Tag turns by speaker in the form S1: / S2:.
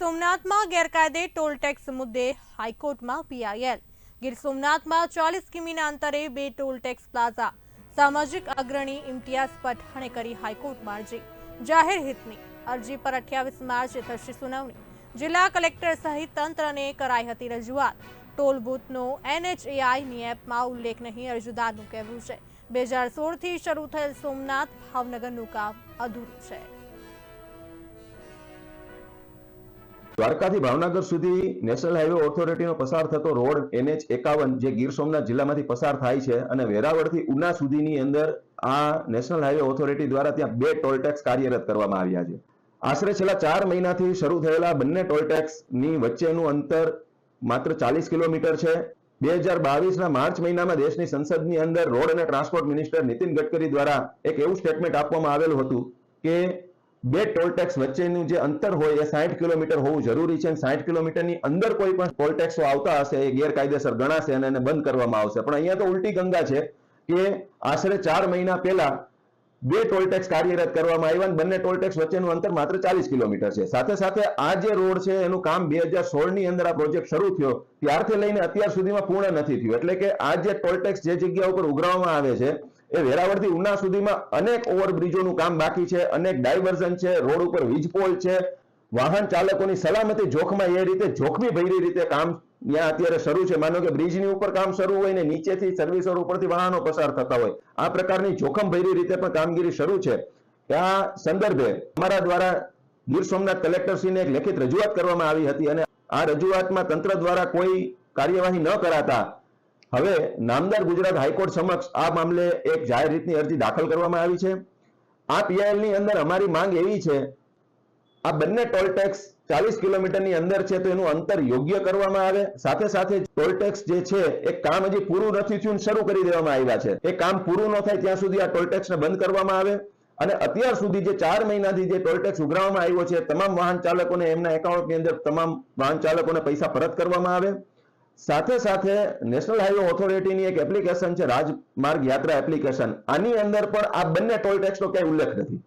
S1: સોમનાથમાં ગેરકાયદે toll tax મુદ્દે હાઈકોર્ટમાં પીઆઈએલ. ગીર સોમનાથમાં ચાલીસ કિમીના અંતરે બે ટોલ ટેક્સ પ્લાઝા. સામાજિક અગ્રણી ઇમ્તિયાઝ પઠાણે કરી હાઈકોર્ટમાં અરજી જાહેર હિતની અરજી પર અઠ્યાવીસ માર્ચે થશે સુનાવણી. જિલ્લા કલેક્ટર સહિત તંત્રને કરાઈ હતી રજૂઆત. ટોલ બૂથનો એનએચએઆઈની એપમાં ઉલ્લેખ નહીં, અરજદારનું કહેવું છે. બે હજાર સોળથી શરૂ થયેલ સોમનાથ ભાવનગરનું કામ અધૂરું છે.
S2: દ્વારકાથી ભાવનગર સુધી નેશનલ હાઈવે ઓથોરિટીનો પસાર થતો રોડ એનએચ એકાવન, જે ગીર સોમનાથ જિલ્લામાંથી પસાર થાય છે અને વેરાવળથી ઉના સુધીની અંદર આ નેશનલ હાઈવે ઓથોરિટી દ્વારા ત્યાં બે ટોલ ટેક્સ કાર્યરત કરવામાં આવ્યા છે. આશરે છેલ્લા ચાર મહિનાથી શરૂ થયેલા બંને ટોલ ટેક્સની વચ્ચેનું અંતર માત્ર ચાલીસ કિલોમીટર છે. બે હજાર બાવીસના માર્ચ મહિનામાં દેશની સંસદની અંદર રોડ અને ટ્રાન્સપોર્ટ મિનિસ્ટર નીતિન ગડકરી દ્વારા એક એવું સ્ટેટમેન્ટ આપવામાં આવેલું હતું કે બે ટોલ ટેક્સ વચ્ચેનું જે અંતર હોય એ સાઠ કિલોમીટર હોવું જરૂરી છે સાઠ કિલોમીટરની અંદર કોઈ પણ ટોલ ટેક્સો આવતા હશે એ ગેરકાયદેસર ગણાશે અને એને બંધ કરવામાં આવશે. પણ અહીંયા તો ઉલટી ગંગા છે કે આશરે ચાર મહિના પહેલા બે ટોલ ટેક્સ કાર્યરત કરવામાં આવ્યા બંને ટોલ ટેક્સ વચ્ચેનું અંતર માત્ર ચાલીસ કિલોમીટર છે. સાથે સાથે આ જે રોડ છે એનું કામ બે હજાર સોળની અંદર આ પ્રોજેક્ટ શરૂ થયો. ત્યારથી લઈને અત્યાર સુધીમાં પૂર્ણ નથી થયું. એટલે કે આ જે ટોલ ટેક્સ જે જગ્યા ઉપર ઉઘરાવવામાં આવે છે એ વેરાવળથી ઉના સુધીમાં અનેક ઓવરબ્રિજોનું કામ બાકી છે, અનેક ડાયવર્ઝન છે, રોડ ઉપર વીજપોલ છે. વાહન ચાલકોની સલામતી જોખમાં એ રીતે જોખમી ભરી રીતે કામ ત્યાં અત્યારે શરૂ છે. માનો કે બ્રિજની ઉપર કામ શરૂ હોય ને નીચેથી સર્વિસ ઉપરથી વાહનો પસાર થતા હોય. આ પ્રકારની જોખમ ભરી રીતે પણ કામગીરી શરૂ છે. આ સંદર્ભે અમારા દ્વારા ગીર સોમનાથ કલેક્ટરશ્રીને એક લેખિત રજૂઆત કરવામાં આવી હતી અને આ રજૂઆતમાં તંત્ર દ્વારા કોઈ કાર્યવાહી ન કરાતા હવે નામદાર ગુજરાત હાઈકોર્ટ સમક્ષ આ મામલે એક જાહેર રીતની અરજી દાખલ કરવામાં આવી છે. આ પીઆઈએલની અંદર અમારી માંગ એવી છે, આ બંને ટોલ ટેક્સ ચાલીસ કિલોમીટરની અંદર છે તો એનું અંતર યોગ્ય કરવામાં આવે. સાથે સાથે ટોલ ટેક્સ જે છે, એ કામ હજી પૂરું નથી થયું શરૂ કરી દેવામાં આવ્યા છે. એ કામ પૂરું ન થાય ત્યાં સુધી આ ટોલ ટેક્સને બંધ કરવામાં આવે અને અત્યાર સુધી જે ચાર મહિનાથી જે ટોલ ટેક્સ ઉઘરાવવામાં આવ્યો છે, તમામ વાહન ચાલકોને એમના એકાઉન્ટની અંદર તમામ વાહન ચાલકોને પૈસા પરત કરવામાં આવે. સાથે સાથે નેશનલ હાઈવે ઓથોરિટીની એક એપ્લિકેશન છે, રાજમાર્ગ યાત્રા એપ્લિકેશન આની અંદર પણ આ બંને ટોલ ટેક્સનો ક્યાંય ઉલ્લેખ નથી.